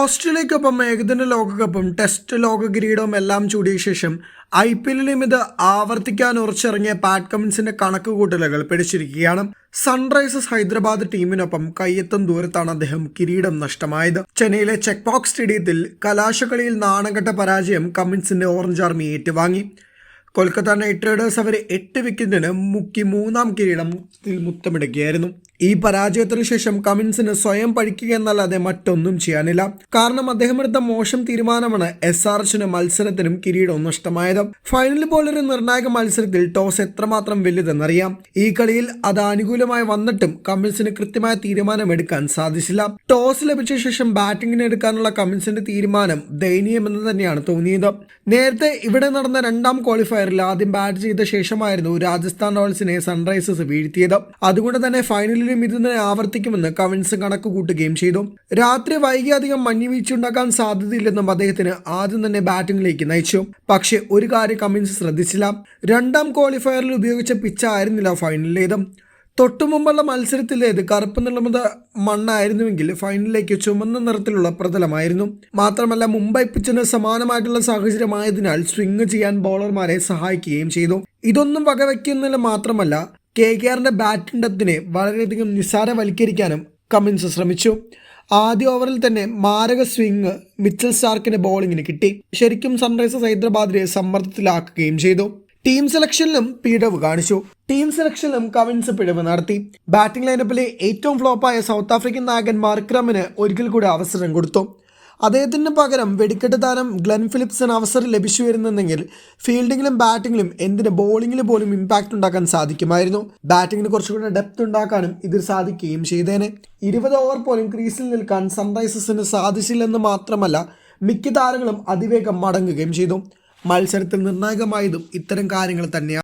ഓസ്ട്രേലിയക്കൊപ്പം ഏകദിന ലോകകപ്പും ടെസ്റ്റ് ലോക കിരീടവും എല്ലാം ചൂടിയ ശേഷം ഐ പി എല്ലിലും ഇത് ആവർത്തിക്കാൻ ഉറച്ചിറങ്ങിയ പാറ്റ് കമിൻസിന്റെ കണക്കുകൂട്ടലുകൾ പിടിച്ചിരിക്കുകയാണ്. സൺറൈസേഴ്സ് ഹൈദരാബാദ് ടീമിനൊപ്പം കയ്യെത്തും ദൂരത്താണ് അദ്ദേഹം കിരീടം നഷ്ടമായത്. ചെന്നൈയിലെ ചെക്ക് ബോക്സ് സ്റ്റേഡിയത്തിൽ കലാശക്കളിയിൽ നാണംകെട്ട പരാജയം കമ്മിൻസിന്റെ ഓറഞ്ച് ആർമി ഏറ്റുവാങ്ങി. കൊൽക്കത്ത നൈറ്റ് റൈഡേഴ്സ് അവരെ എട്ട് വിക്കറ്റിന് മുക്കി മൂന്നാം കിരീടത്തിൽ മുത്തമിടുകയായിരുന്നു. ഈ പരാജയത്തിനു ശേഷം കമിൻസിന് സ്വയം പഴിക്കുക എന്നല്ലാതെ മറ്റൊന്നും ചെയ്യാനില്ല. കാരണം അദ്ദേഹം എടുത്ത മോശം തീരുമാനമാണ് എസ് ആർ എച്ചിന് മത്സരത്തിനും കിരീടവും നഷ്ടമായത്. ഫൈനലിൽ പോലൊരു നിർണായക മത്സരത്തിൽ ടോസ് എത്രമാത്രം വലുതെന്നറിയാം. ഈ കളിയിൽ അത് അനുകൂലമായി വന്നിട്ടും കമിൻസിന് കൃത്യമായ തീരുമാനമെടുക്കാൻ സാധിച്ചില്ല. ടോസ് ലഭിച്ച ശേഷം ബാറ്റിംഗിന് എടുക്കാനുള്ള കമിൻസിന്റെ തീരുമാനം ദയനീയമെന്ന് തന്നെയാണ് തോന്നിയത്. നേരത്തെ ഇവിടെ നടന്ന രണ്ടാം ക്വാളിഫയറിൽ ആദ്യം ബാറ്റ് ചെയ്ത ശേഷമായിരുന്നു രാജസ്ഥാൻ റോയൽസിനെ സൺറൈസേഴ്സ് വീഴ്ത്തിയത്. അതുകൊണ്ട് തന്നെ ഫൈനലിലും ഇത് തന്നെ ആവർത്തിക്കുമെന്ന് കവിൻസ് കണക്ക് കൂട്ടുകയും ചെയ്തു. രാത്രി വൈകിയധികം മഞ്ഞുവീഴ്ചയുണ്ടാക്കാൻ സാധ്യതയില്ലെന്നും അദ്ദേഹത്തിന് ആദ്യം തന്നെ ബാറ്റിംഗിലേക്ക് നയിച്ചു. പക്ഷേ ഒരു കാര്യം കമിൻസ് ശ്രദ്ധിച്ചില്ല. രണ്ടാം ക്വാളിഫയറിൽ ഉപയോഗിച്ച പിച്ചായിരുന്നില്ല ഫൈനലിലേത്. തൊട്ടു മുമ്പുള്ള മത്സരത്തിലേത് കറുപ്പ് നിറമുള്ള മണ്ണായിരുന്നുവെങ്കിൽ ഫൈനലിലേക്ക് ചുമന്ന നിറത്തിലുള്ള പ്രതലമായിരുന്നു. മാത്രമല്ല മുംബൈ പിച്ചിന് സമാനമായിട്ടുള്ള സാഹചര്യമായതിനാൽ സ്വിംഗ് ചെയ്യാൻ ബോളർമാരെ സഹായിക്കുകയും ചെയ്തു. ഇതൊന്നും വകവയ്ക്കുന്നില്ല മാത്രമല്ല കെ കെ ആറിന്റെ ബാറ്റിംഗ് ഡെപ്തിനെ വളരെയധികം നിസ്സാരവൽക്കരിക്കാനും കമ്മിൻസ് ശ്രമിച്ചു. ആദ്യ ഓവറിൽ തന്നെ മാരക സ്വിംഗ് മിച്ചൽ സ്റ്റാർക്കിന്റെ ബോളിങ്ങിന് കിട്ടി. ശരിക്കും സൺറൈസേഴ്സ് ഹൈദരാബാദിനെ സമ്മർദ്ദത്തിലാക്കുകയും ചെയ്തു. ടീം സെലക്ഷനിലും പിഴവ് കാണിച്ചു. ടീം സെലക്ഷനിലും കവിൻസ് പിഴവ് നടത്തി. ബാറ്റിംഗ് ലൈനപ്പിലെ ഏറ്റവും ഫ്ലോപ്പായ സൗത്ത് ആഫ്രിക്കൻ നായകൻ മാർക്രമിന് ഒരിക്കൽ കൂടി അവസരം കൊടുത്തു. അദ്ദേഹത്തിന് പകരം വെടിക്കെട്ട് താരം ഗ്ലെൻ ഫിലിപ്സിന് അവസരം ലഭിച്ചു വരുന്നെങ്കിൽ ഫീൽഡിങ്ങിലും ബാറ്റിങ്ങിലും എന്തിന് ബോളിങ്ങിൽ പോലും ഇമ്പാക്റ്റ് ഉണ്ടാക്കാൻ സാധിക്കുമായിരുന്നു. ബാറ്റിങ്ങിന് കുറച്ചുകൂടി ഡെപ്ത് ഉണ്ടാക്കാനും ഇതിൽ സാധിക്കുകയും ചെയ്തേനെ. ഇരുപത് ഓവർ പോലും ക്രീസിൽ നിൽക്കാൻ സൺറൈസേഴ്സിന് സാധിച്ചില്ലെന്ന് മാത്രമല്ല മിക്ക താരങ്ങളും അതിവേഗം മടങ്ങുകയും ചെയ്തു. മത്സരത്തിൽ നിർണായകമായതും ഇത്തരം കാര്യങ്ങൾ തന്നെയാണ്